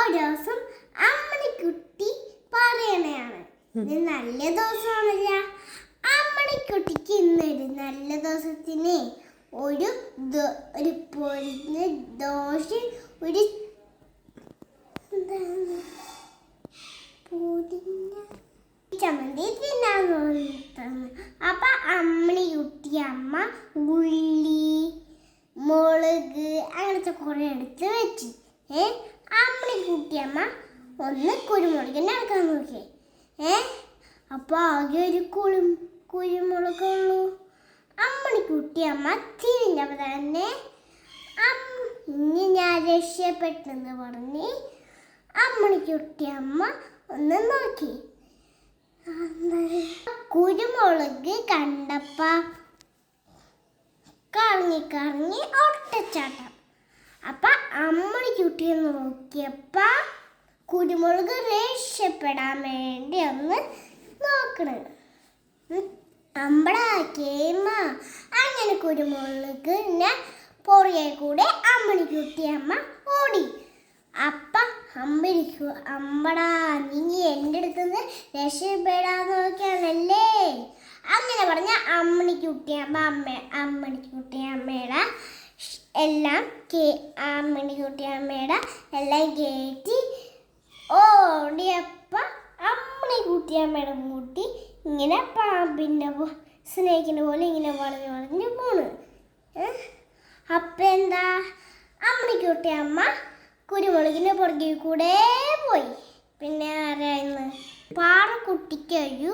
ഒരു ദിവസം അമ്മണിക്കുട്ടി പറയണയാണ്. നല്ല ദിവസമാണല്ല. അമ്മണിക്കുട്ടിക്ക് ഇന്നൊരു നല്ല ദിവസത്തിന്. ഒരു ഒരു പൊരിഞ്ഞ ദോശ ഒരു ചമ്മന്തി തിന്നാൻ തോന്നുന്നു. അപ്പൊ അമ്മണി കുട്ടി അമ്മ ഉള്ളി മുളക് അങ്ങനത്തെ കുറെ എടുത്ത് വെച്ച് ഏ അമ്മണി കുട്ടിയമ്മ ഒന്ന് കുരുമുളകിന്റെ എടുക്കാൻ നോക്കി ഏ? അപ്പൊ ആകെ ഒരു കുളി കുരുമുളകുള്ളൂ അമ്മണി കുട്ടിയമ്മ തിരിഞ്ഞപ്പോൾ തന്നെ ഇനി ഞാൻ രക്ഷപ്പെട്ടെന്ന് പറഞ്ഞ് അമ്മണി കുട്ടിയമ്മ ഒന്ന് നോക്കി. കുരുമുളക് കണ്ടപ്പ കറങ്ങി കറങ്ങി ഒട്ടച്ചാട്ടം അപ്പൊ അമ്മണി കുട്ടിയെ നോക്കിയപ്പോൾ കുരുമുളക് രക്ഷപ്പെടാൻ വേണ്ടി ഒന്ന് നോക്കണത് കേമ അങ്ങനെ കുരുമുളക് പുറകെ കൂടെ അമ്മണി കുട്ടിയമ്മ ഓടി. അപ്പ അമ്പരിക്കു അമ്പടാ നീ എന്റെ അടുത്തുനിന്ന് രക്ഷപ്പെടാൻ നോക്കിയാണല്ലേ? അങ്ങനെ പറഞ്ഞ അമ്മണിക്കുട്ടിയമ്മ അമ്മ അമ്മണിക്കുട്ടിയമ്മയുടെ എല്ലാം കേ അമ്മണി കുട്ടിയമ്മയുടെ എല്ലാം കയറ്റി ഓടിയപ്പ അമ്മണി കുട്ടിയമ്മയുടെ കൂട്ടി ഇങ്ങനെ പാമ്പിന്റെ സ്നേഹിക്കുന്ന പോലെ ഇങ്ങനെ വളഞ്ഞ് വളഞ്ഞ് പോണ് അപ്പം എന്താ? അമ്മണിക്ക് കുട്ടിയമ്മ കുരുമുളകിന്റെ പുറകിൽ കൂടെ പോയി. പിന്നെ ആരായിരുന്നു? പാറക്കുട്ടിക്കൊരു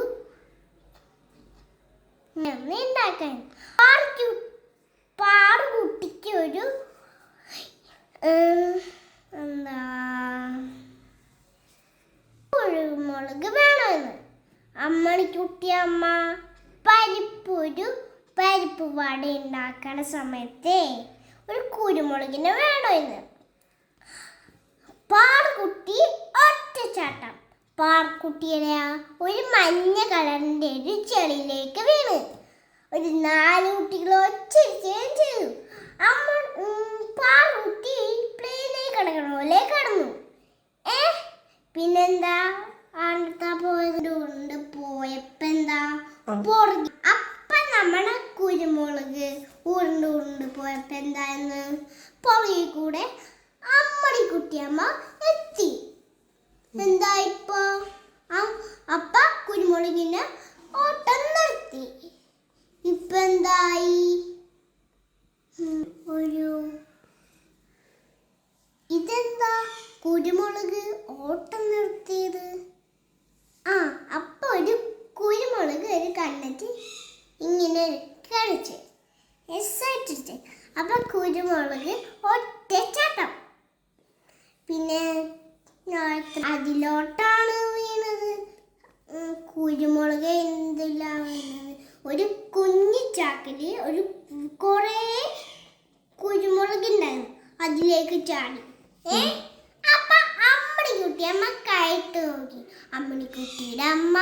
ഒന്ന് ഉണ്ടാക്കാൻ പാറക്കു പാറുകുട്ടിക്ക് ഒരു ഉം, എന്താ കുരുമുളക് വേണമെന്ന്. അമ്മണിക്കുട്ടി അമ്മ പരിപ്പൊരു പരിപ്പ് വട ഉണ്ടാക്കണ സമയത്തെ ഒരു കുരുമുളകിനെ വേണമെന്ന്. പാർക്കുട്ടി ഒറ്റച്ചാട്ടം പാർക്കുട്ടിയുടെ ഒരു മഞ്ഞ കളറിന്റെ ഒരു ചെളിയിലേക്ക് വീണ്. ഒരു നാല് കുട്ടികൾ ഒച്ചിരിക്കുകയും ചെയ്തു. അമ്മ പാർക്കുട്ടി എന്തായെന്ന് പുറകെ കൂടെ അമ്മടി കുട്ടിയമ്മ എത്തി. എന്താ ഇപ്പൊ? അപ്പ കുരുമുളകിന് ഓട്ടം നിർത്തി ഇപ്പൊ എന്തായി? ഒരു ഇതെന്താ കുരുമുളക് ഓട്ടം നിർത്തിയത് ആ അപ്പ ഒരു കുരുമുളക് ഒരു കണ്ണറ്റ് ഇങ്ങനെ കളിച്ച് എസ്സായിട്ടിട്ട് അപ്പൊ കുരുമുളക് ഒറ്റച്ചാട്ടം. പിന്നെ അതിലോട്ടാണ് വീണത്. കുരുമുളക് എന്തെല്ലാം വീണത്? ഒരു കുഞ്ഞു ചാക്കിൽ ഒരു കുറേ കുരുമുളക് ഉണ്ടായിരുന്നു അതിലേക്ക് ചാടി. ഏ? അപ്പൊ അമ്മണിക്കുട്ടി അമ്മ കയറ്റ് നോക്കി. അമ്മണിക്കുട്ടിയുടെ അമ്മ